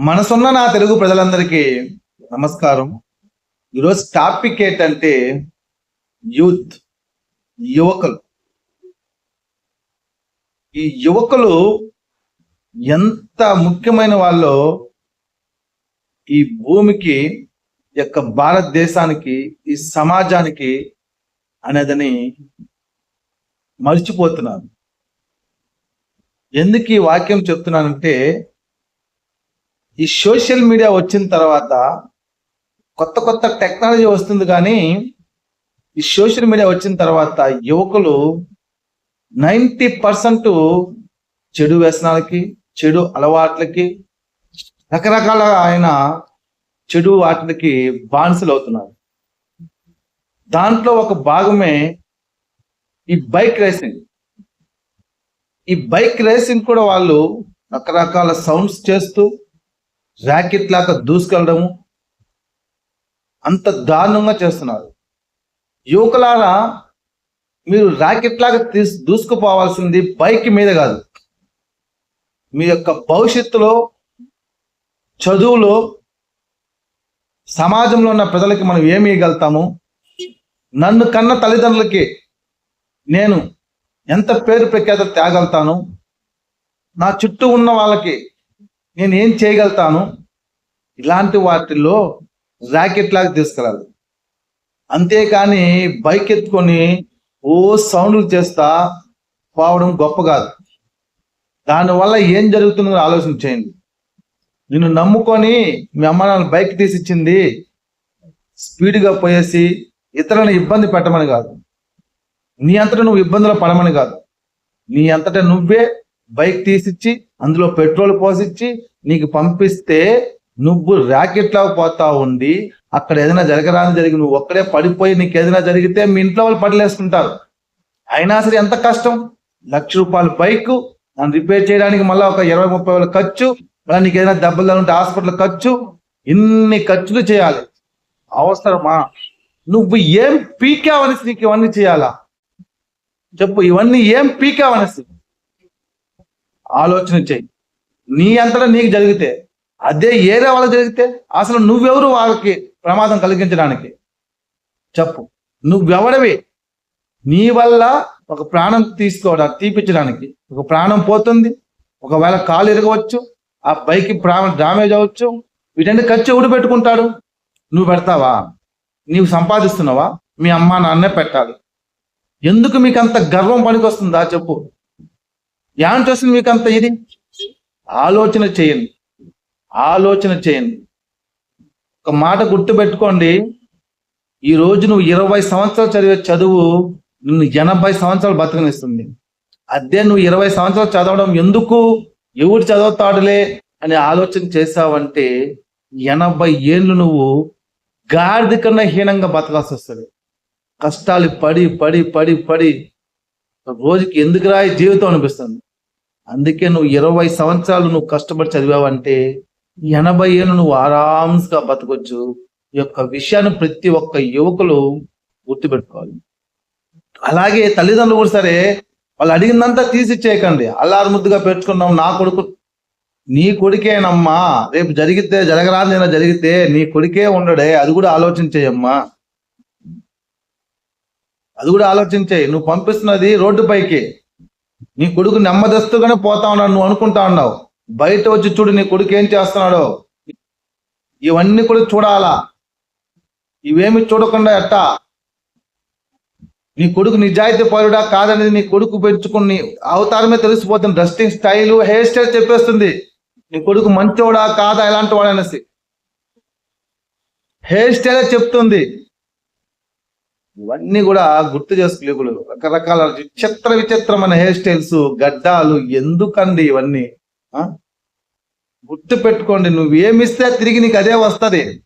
మనసున్న నా తెలుగు ప్రజలందరికీ నమస్కారం. ఈరోజు టాపిక్ ఏంటంటే యూత్ యువకులు. ఈ యువకులు ఎంత ముఖ్యమైన వాళ్ళు ఈ భూమికి యొక్క భారతదేశానికి ఈ సమాజానికి అనేదని మర్చిపోతున్నారు ఎందుకు ఈ వాక్యం చెప్తున్నానంటే ఈ సోషల్ మీడియా వచ్చిన తర్వాత కొత్త కొత్త టెక్నాలజీ వస్తుంది కానీ ఈ సోషల్ మీడియా వచ్చిన తర్వాత యువకులు నైంటీ పర్సెంట్ చెడు వ్యసనాలకి చెడు అలవాట్లకి రకరకాల ఆయన చెడు వాటికి బానిసలు అవుతున్నారు. దాంట్లో ఒక భాగమే ఈ బైక్ రేసింగ్. ఈ బైక్ రేసింగ్ కూడా వాళ్ళు రకరకాల సౌండ్స్ చేస్తూ ర్యాకెట్ లాగా దూసుకెళ్ళడము. అంత దారుణంగా చేస్తున్నారు. యువకులారా మీరు ర్యాకెట్ లాగా తీసు దూసుకుపోవాల్సింది బైక్ మీద కాదు. మీ యొక్క భవిష్యత్తులో చదువులో సమాజంలో ఉన్న ప్రజలకి మనం ఏమి ఇవ్వగలుగుతాము నన్ను కన్న తల్లిదండ్రులకి నేను ఎంత పేరు ప్రఖ్యాత తేగలుగుతాను? నా చుట్టూ ఉన్న వాళ్ళకి నేను ఏం చేయగలుగుతాను? ఇలాంటి వాటిల్లో ర్యాకెట్ లాగా తీసుకురాలి. అంతేకాని బైక్ ఎత్తుకొని ఓ సౌండ్లు చేస్తా పోవడం గొప్ప కాదు. దానివల్ల ఏం జరుగుతుందో ఆలోచన చేయండి. నిన్ను నమ్ముకొని మీ అమ్మ నాన్న బైక్ తీసిచ్చింది స్పీడ్గా పోయేసి ఇతరులను ఇబ్బంది పెట్టమని కాదు. నీ అంతటా నువ్వు ఇబ్బందులు పడమని కాదు. నీ అంతటా నువ్వే బైక్ తీసిచ్చి అందులో పెట్రోల్ పోసిచ్చి నీకు పంపిస్తే నువ్వు ర్యాకెట్ లాగా పోతా ఉండి అక్కడ ఏదైనా జరగరాని జరిగి నువ్వు ఒక్కడే పడిపోయి నీకు ఏదైనా జరిగితే మీ ఇంట్లో వాళ్ళు పడలేసుకుంటారు అయినా సరే ఎంత కష్టం? లక్ష రూపాయల బైక్ దాన్ని రిపేర్ చేయడానికి మళ్ళీ ఒక ఇరవై ముప్పై వేల ఖర్చు మళ్ళీ నీకు ఏదైనా దెబ్బలు ఉంటే హాస్పిటల్ ఖర్చు ఇన్ని ఖర్చులు చేయాలి. అవసరమా? నువ్వు ఏం పీకావనేసి నీకు ఇవన్నీ చేయాలా? చెప్పు ఇవన్నీ ఏం పీకావనేసి? ఆలోచన చేయి. నీ అంతటా నీకు జరిగితే అదే ఏరే వాళ్ళకి జరిగితే అసలు నువ్వెవరు వాళ్ళకి ప్రమాదం కలిగించడానికి? చెప్పు. నువ్వెవడవి? నీ వల్ల ఒక ప్రాణం తీసుకోవడానికి తీపించడానికి ఒక ప్రాణం పోతుంది ఒకవేళ కాలు ఇరగవచ్చు ఆ బైక్ ప్రాణం డామేజ్ అవ్వచ్చు వీటన్ని ఖర్చు ఎవడు పెట్టుకుంటాడు? నువ్వు పెడతావా? నీవు సంపాదిస్తున్నావా? మీ అమ్మ నాన్నే పెట్టాలి. ఎందుకు మీకు అంత గర్వం పనికొస్తుందా? చెప్పు. యాంటి వస్తుంది మీకు అంత ఇది? ఆలోచన చేయండి. ఆలోచన చేయండి. ఒక మాట గుర్తు పెట్టుకోండి ఈ రోజు నువ్వు ఇరవై సంవత్సరాలు చదివే చదువు నిన్ను ఎనభై సంవత్సరాలు బతకనిస్తుంది. అదే నువ్వు ఇరవై సంవత్సరాలు చదవడం ఎందుకు? ఎవడు చదువుతాడులే అని ఆలోచన చేసావంటే ఎనభై ఏళ్ళు నువ్వు గాడిద కన్నా హీనంగా బతకాల్సి వస్తుంది. కష్టాలు పడి పడి పడి పడి రోజుకి ఎందుకు రాయి జీవితం అనిపిస్తుంది? అందుకే నువ్వు ఇరవై సంవత్సరాలు నువ్వు కష్టపడి చదివావంటే ఎనభై ఏళ్ళు నువ్వు ఆరామ్స్గా బతకొచ్చు. ఈ యొక్క విషయాన్ని ప్రతి ఒక్క యువకులు గుర్తుపెట్టుకోవాలి. అలాగే తల్లిదండ్రులు కూడా సరే వాళ్ళు అడిగిందంతా తీసిచ్చేయకండి అల్లారు ముద్దుగా పెట్టుకున్నాం నా కొడుకు నీ కొడుకేనమ్మా రేపు జరిగితే జరగరాదైనా జరిగితే నీ కొడుకే ఉండడే అది కూడా ఆలోచించేయమ్మా. అది కూడా ఆలోచించేయి. నువ్వు పంపిస్తున్నది రోడ్డు పైకి. నీ కొడుకు నెమ్మదస్తుగానే పోతా ఉన్నాడు నువ్వు అనుకుంటా ఉన్నావు. బయట వచ్చి చూడు నీ కొడుకు ఏం చేస్తున్నాడో. ఇవన్నీ కూడా చూడాలా? ఇవేమి చూడకుండా ఎట్టా? నీ కొడుకు నిజాయితీ పరుడా కాదనేది నీ కొడుకు పెంచుకుని అవతారమే తెలిసిపోతుంది. డ్రెస్టింగ్ స్టైల్ హెయిర్ స్టైల్ చెప్పేస్తుంది. నీ కొడుకు మంచోడా కాదా ఎలాంటి వాడనేసి. హెయిర్ స్టైలే చెప్తుంది. ఇవన్నీ కూడా గుర్తు చేసుకోలేకులు. రకరకాల విచిత్ర విచిత్రమైన హెయిర్ స్టైల్స్ గడ్డాలు ఎందుకండి ఇవన్నీ? గుర్తు పెట్టుకోండి నువ్వు ఏమిస్తే తిరిగి నీకు అదే వస్తుంది.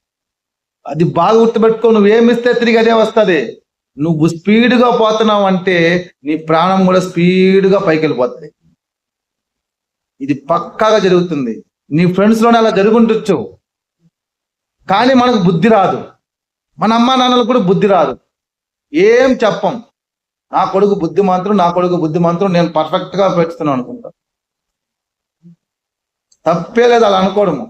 అది బాగా గుర్తు పెట్టుకో నువ్వేమిస్తే తిరిగి అదే వస్తుంది. నువ్వు స్పీడ్గా పోతున్నావు అంటే నీ ప్రాణం కూడా స్పీడ్గా పైకి వెళ్ళిపోతుంది ఇది పక్కాగా జరుగుతుంది. నీ ఫ్రెండ్స్లోనే అలా జరుగుండొచ్చు. కానీ మనకు బుద్ధి రాదు. మన అమ్మ నాన్నలకు కూడా బుద్ధి రాదు. ఏం చెప్పం. నా కొడుకు బుద్ధిమంతుడు నా కొడుకు బుద్ధిమంతుడు నేను పర్ఫెక్ట్గా పెడుతున్నాను అనుకుంటా. తప్పే లేదు అలా అనుకోవడము.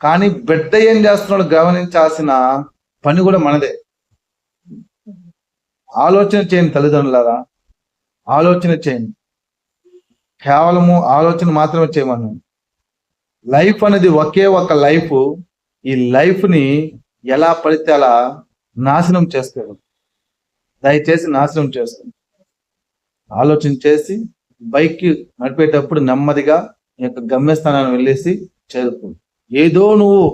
కానీ బిడ్డ ఏం చేస్తున్నాడు గమనించాల్సిన పని కూడా మనదే. ఆలోచన చేయండి తల్లిదండ్రులారా. ఆలోచన చేయండి. కేవలము ఆలోచన మాత్రమే చేయమను. లైఫ్ అనేది ఒకే ఒక లైఫ్. ఈ లైఫ్ని ఎలా పడితే అలా నాశనం చేస్తాడు దయచేసి నాశనం చేస్తుంది. ఆలోచన చేసి బైక్ నడిపేటప్పుడు నెమ్మదిగా యొక్క గమ్యస్థానాన్ని వెళ్ళేసి చేరుకు ఏదో నువ్వు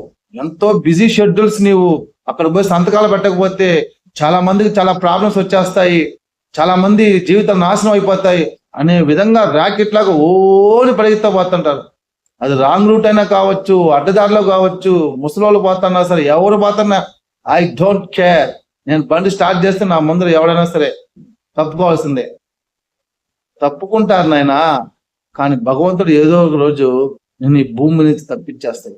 ఎంతో బిజీ షెడ్యూల్స్ నీవు అక్కడ పోయి సంతకాలు పెట్టకపోతే చాలా మందికి చాలా ప్రాబ్లమ్స్ వచ్చేస్తాయి చాలా మంది జీవితం నాశనం అయిపోతాయి అనే విధంగా ర్యాకెట్ లాగా ఓని పరిగెత్తా పోతుంటారు. అది రాంగ్ రూట్ అయినా కావచ్చు అడ్డదారిలో కావచ్చు ముసలోళ్ళు పోతున్నా సరే ఎవరు పోతున్నా ఐ డోంట్ కేర్. నేను బండి స్టార్ట్ చేస్తే నా ముందర ఎవడైనా సరే తప్పుకోవాల్సిందే. తప్పుకుంటారు నాయనా. కానీ భగవంతుడు ఏదో ఒక రోజు నేను ఈ భూమి నుంచి తప్పించేస్తాడు.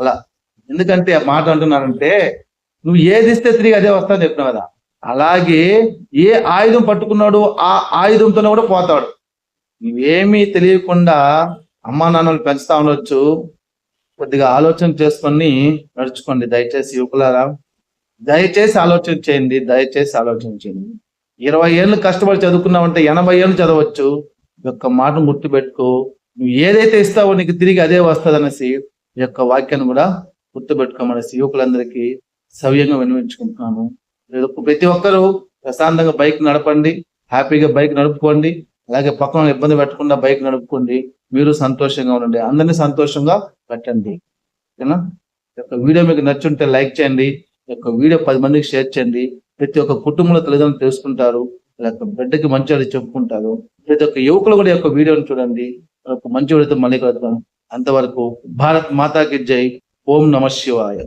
అలా. ఎందుకంటే మాట అంటున్నారంటే నువ్వు ఏది ఇస్తే తిరిగి అదే వస్తాను చెప్పినావు కదా. అలాగే ఏ ఆయుధం పట్టుకున్నాడు ఆ ఆయుధంతోనే కూడా పోతాడు. నువ్వేమీ తెలియకుండా అమ్మా నాన్నలు పెంచుతా ఉండొచ్చు. కొద్దిగా ఆలోచన చేసుకొని నడుచుకోండి. దయచేసి యువకులారా దయచేసి ఆలోచన చేయండి. దయచేసి ఆలోచన చేయండి. ఇరవై ఏళ్ళు కష్టపడి చదువుకున్నామంటే ఎనభై ఏళ్ళు చదవచ్చు. యొక్క మాటను గుర్తుపెట్టుకో. నువ్వు ఏదైతే ఇస్తావో నీకు తిరిగి అదే వస్తుంది అనేసి ఈ యొక్క వాక్యాన్ని కూడా గుర్తుపెట్టుకోమనేసి యువకులందరికీ సవ్యంగా వినిపించుకుంటున్నాను ప్రతి ఒక్కరూ ప్రశాంతంగా బైక్ నడపండి హ్యాపీగా బైక్ నడుపుకోండి అలాగే పక్కన ఇబ్బంది పెట్టకుండా బైక్ నడుపుకోండి మీరు సంతోషంగా ఉండండి అందరినీ సంతోషంగా పెట్టండి. ఓకేనా? యొక్క వీడియో మీకు నచ్చుంటే లైక్ చేయండి యొక్క వీడియో పది మందికి షేర్ చేయండి ప్రతి ఒక్క కుటుంబంలో తల్లిదండ్రులు తెలుసుకుంటారు లేక బిడ్డకి మంచి అది చెప్పుకుంటారు. ప్రతి ఒక్క యువకులు కూడా యొక్క వీడియోని చూడండి. ఒక మంచి వీడియోతో మళ్ళీ కలుద్దాం. అంతవరకు భారత్ మాతాకి జై. ఓం నమ శివాయ.